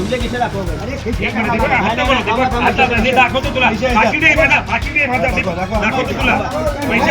तुमचे किशे दाखव दाखवतो तुला. दाखवतो तुला. पैसे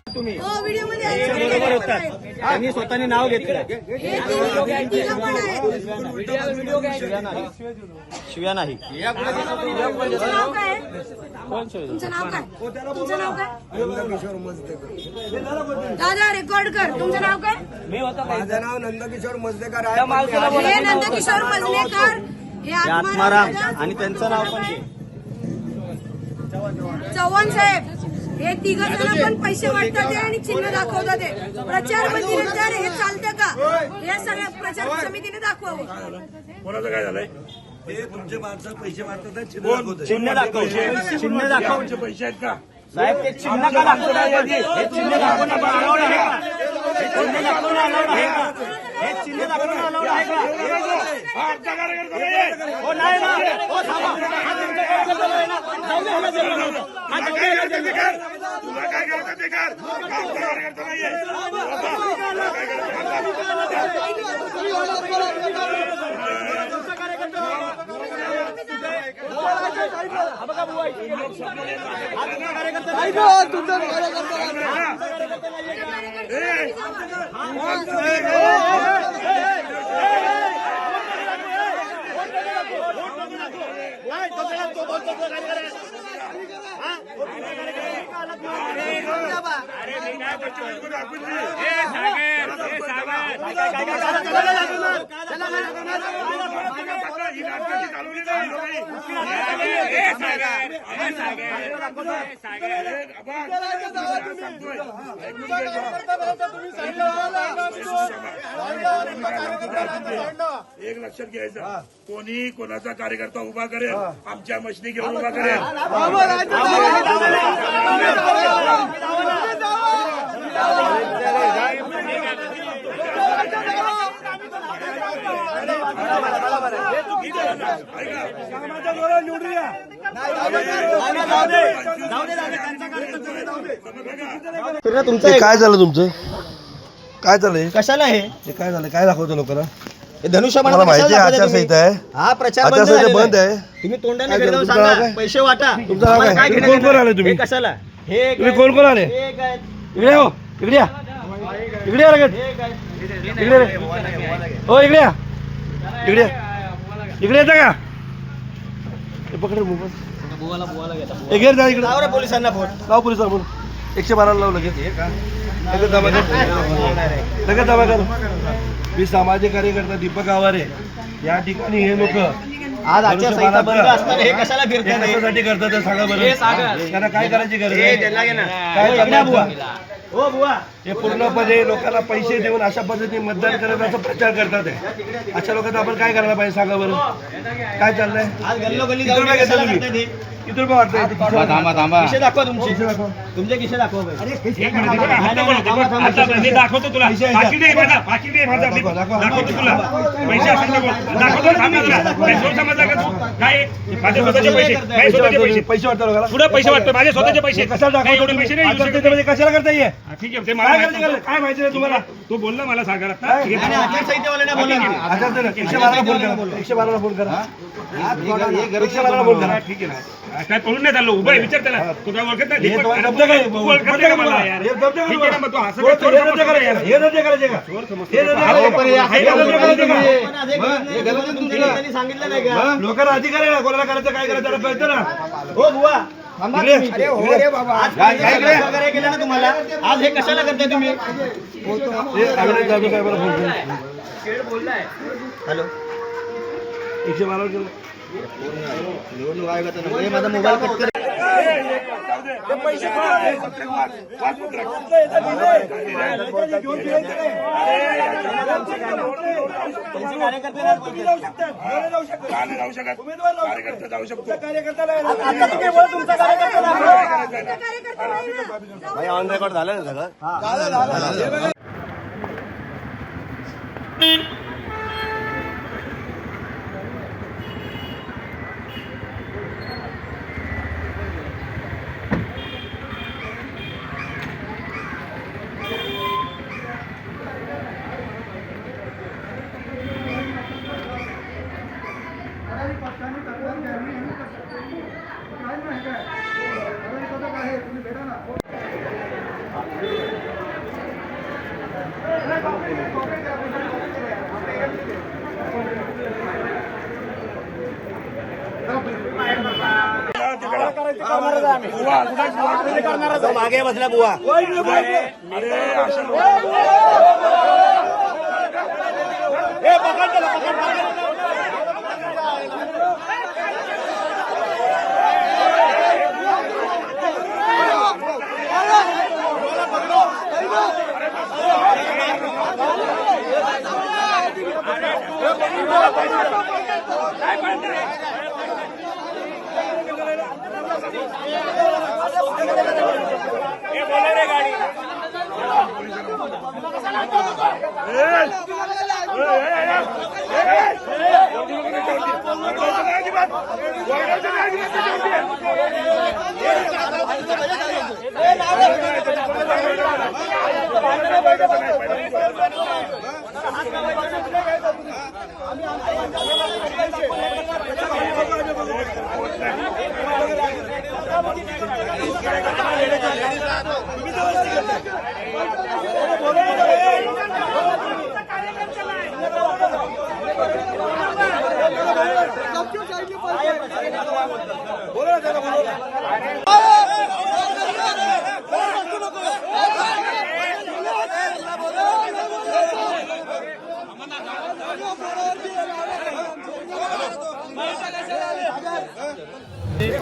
हो. बरोबर होतात. त्यांनी स्वतःने नाव घेतलं हे. शिव्या नाही. काय? दादा रेकॉर्ड कर. तुमचं नाव काय? माझं नाव नंदकिशोर मजलेकर आहे. हे नंदकिशोर मजलेकर हे हे आत्माराम आणि त्यांचं नाव पण घे. चव्हाण साहेब. हे तिघ जण पण पैसे वाटतात ते आणि चिन्ह दाखवतात ते प्रचार मंदिरात हे चालतं का? हे सगळ्या प्रचार समितीने दाखवावं. कोणाचं काय झालंय? हे तुमचे माणसं पैसे मारतात चिन्ह दाखव चिन्ह दाखव आमचे पैसे आहेत का? साहेब ते चिन्ह का दाखवणार हे चिन्ह दाखवणं पण allowed आहे का? हे चिन्ह दाखवणं allowed आहे का? तुला काय करायचं ते कर कार्यकर्ता नाहीये ही नाटकाची चालवली नाही लोकांनी. एक लक्षात घ्यायचं कोणी कोणाचा कार्यकर्ता उभा करेल आमच्या मशनी घेऊन उभा करेल फिरणं तुमचं हे. काय झालं तुमचं काय झालंय कशाला हे हे काय झालं काय दाखवतो लोकांना हे मला माहिती आहे आचारसंहिता तुम्ही? आहे हा प्रचार बंद आचारसंहिता बंद आहे तुम्ही तोंडाने घरी जाऊन सांगा? पैसे वाटा तुमचं नाव आम्हाला काय? घेणं कोण- कोण देणं? आले तुम्ही? हे कशाला हे तुम्ही. कोण कोण आले. इकडे हो इकडे या इकडे या लगेच हे. इकडे रे. हो इकडे या इकडे या. इकडे येतं का पकड रे मोबाईल. जा इकडे. लाव पोलिसांना फोन. लाव एकशे बारा लाव लगेच. लगेच दाबा कर लगेच दाबा कर मी सामाजिक कार्यकर्ता दीपक आवारे. या ठिकाणी हे लोक आज आचारसंहिता बंद असताना हे कशाला फिरताय? हे? कशासाठी करतात ते सांगा बरं. त्यांना काय करायची गरज आहे. काय हो, करणार बुवा. हो बुवा. हे पूर्णपणे लोकांना पैसे देऊन अशा पद्धतीने मतदान करण्याचा प्रचार करतात आहे अशा लोकांना आपण काय करायला पाहिजे सांगा बरं? काय चाललंय? किती जाऊन रुपये कशाला घेता करताय तुम्ही? ते? किती रुपये वाटतंय? खिशे दाखवा तुमचे. तुमचे खिशे दाखवा दाखवतो तुला. दाखवतो तुला. पैसे पैसे. माझे स्वतःचे पैसे. पैसे. वाटतात लोकांना? पुढे पैसे वाटतो माझे स्वतःचे पैसे. कशाला दाखवतो पैसे नाही करता ये हा, ठीक आहे ते मला काय माहीत करायची गरज? नव्हतं. काय माहिती नाही तुम्हाला तू बोलला मला सांगा आता. काय? ठीक आणि आहे. आचारसंहितेवाल्यांना बोला ना. आचारसंहिता एकशे बाराला फोन करा एकशे बाराला फोन करा एकशे बाराला फोन करा ठीक आहे ना काय पळून नाही चाललो उभा आहे विचार त्याला तू काय ओळखत नाही हे दीपक, तुम्हाला अरे जब्त करा. तू ओळखत नाही का मला यार? हे जब्त करा ठीक आहे ना, मग तू तुम्हाला. असं काय चोर हे रद्द समजतो करायचे यार? का? हे रद्द करायचे का हे रद्द करायचे का? हे रद्द करायचे का? पण आज हे गरज नाही. गरज तुमच्या नेत्यांनी सांगितलं नाही का लोकांना अधिकार आहे ना कोणाला करायचं काय करायचं त्याला कळतं ना हो बुवा आज काँग्रेसने सहकार्य केलं ना तुम्हाला? आज हे कशाला करताय तुम्ही? हे हॅलो. एकशे केलं निवडणूक आयोगाचा नंबर आहे. माझा मोबाईल कट कर पैसे कुठे जाऊ शकता. जाऊ कार्यकर्ता ना. ऑन रेकॉर्ड झालं ना सगळं मागे बसला बुवा. ¡Ay, perdón! ¡Ay, perdón! ¡Ay, perdón!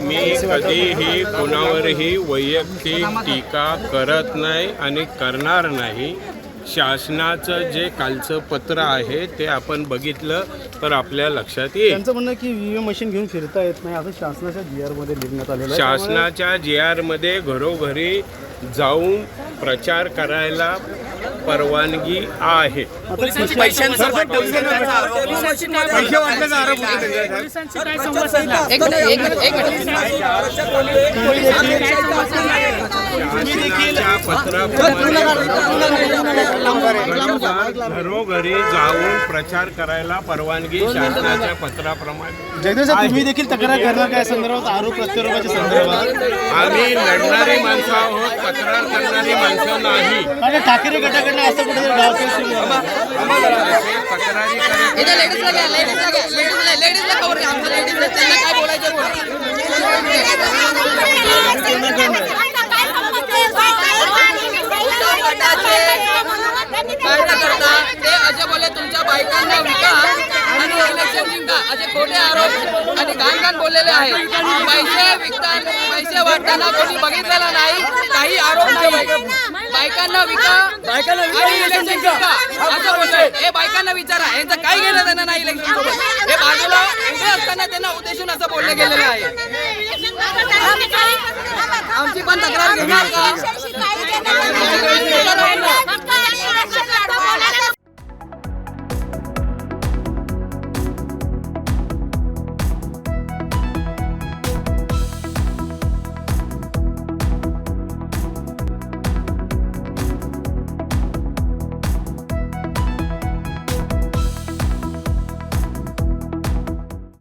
मी कधीही कोणावरही वैयक्तिक टीका करत नाही आणि करणार नाही. शासनाचं जे कालचं पत्र आहे ते आपण बघितलं तर आपल्या लक्षात येईल. त्यांचं म्हणणं की व्हीव्हीएम मशीन घेऊन फिरता येत नाही असं शासनाच्या जी आरमध्ये लिहिण्यात आलेलं आहे. त्यामुळे शासनाच्या जी आरमध्ये घरोघरी जाऊन प्रचार करायला परवानगी आहे शासनाच्या पत्राप्रमाणे घरोघरी जाऊन प्रचार करायला परवानगी शासनाच्या पत्राप्रमाणे. जगदीश तुम्ही देखील तक्रार करणार काय संदर्भात? आरोप प्रत्यारोपाच्या संदर्भात? आम्ही लढणारी माणसं आहोत तक्रार करणारी माणसं नाही. ठाकरे गटाकडनं असं कुठेतरी तक्रारी करत कार्यकर्ता ते असे बोले तुमच्या बायकांना विका आणि इलेक्शन जिंका. असे खोटे आरोप आणि घाण घाण बोललेले आहे पैसे विकताना पैसे वाटताना कोणी बघितलेला नाही. काही आरोप नाही. बायकांना विका आणि इलेक्शन जिंका. असं बोलले हे बायकांना विचारा. यांचं काय घेणं त्यांना नाही इलेक्शन सोबत. हे बाजूला उभे असताना त्यांना उद्देशून असं बोलले गेलेलं आहे. आमची पण तक्रार घेणार का?